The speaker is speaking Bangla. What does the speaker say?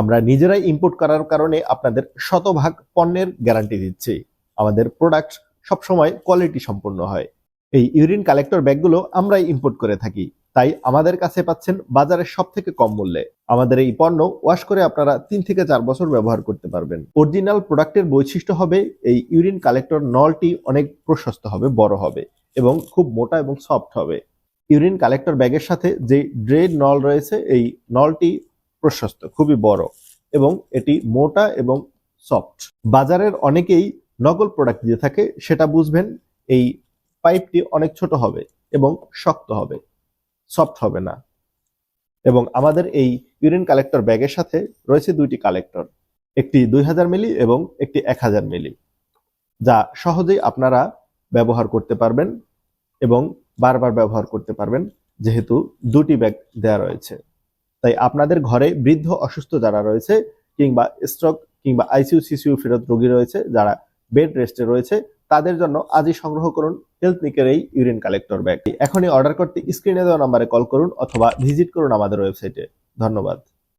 আমরা নিজেরাই ইম্পোর্ট করার কারণে আপনাদের শতভাগ পণ্যের গ্যারান্টি দিচ্ছি। আমাদের প্রোডাক্ট সবসময় কোয়ালিটি সম্পন্ন হয়। এই ইউরিন কালেক্টর ব্যাগগুলো আমরাই ইম্পোর্ট করে থাকি। তাই আমাদের কাছে পাচ্ছেন বাজারের সব থেকে কম মূল্যে। আমাদের এই পণ্য ওয়াশ করে আপনারা তিন থেকে চার বছর ব্যবহার করতে পারবেন। অরিজিনাল প্রোডাক্টের বৈশিষ্ট্য হবে এই ইউরিন কালেক্টর নলটি অনেক প্রশস্ত হবে, বড় হবে এবং খুব মোটা এবং সফট হবে। ইউরিন কালেক্টর ব্যাগের সাথে যে ড্রেড নল রয়েছে, এই নলটি প্রশস্ত, খুবই বড় এবং এটি মোটা এবং সফট। বাজারের অনেকেই নকল প্রোডাক্ট দিয়ে থাকে, সেটা বুঝবেন, এই পাইপটি অনেক ছোট হবে এবং শক্ত হবে সফট হবে না। এবং আমাদের এই ইউরিন কালেক্টর ব্যাগের সাথে রয়েছে দুইটি কালেক্টর একটি দুই হাজার মিলি এবং একটি এক হাজার মিলি যা সহজেই আপনারা ব্যবহার করতে পারবেন এবং বারবার ব্যবহার করতে পারবেন, যেহেতু দুটি ব্যাগ দেওয়া রয়েছে। তাই আপনাদের ঘরে বৃদ্ধ, অসুস্থ যারা রয়েছে কিংবা স্ট্রোক কিংবা আইসিউ সিসিউ ফেরত রোগী রয়েছে, যারা বেড রেস্টে রয়েছে, তাদের জন্য আজই সংগ্রহ করুন হেলথ নিকের এই ইউরিন কালেক্টর ব্যাগ এখনই অর্ডার করতে স্ক্রিনে দেওয়া নাম্বারে কল করুন অথবা ভিজিট করুন আমাদের ওয়েবসাইটে ধন্যবাদ।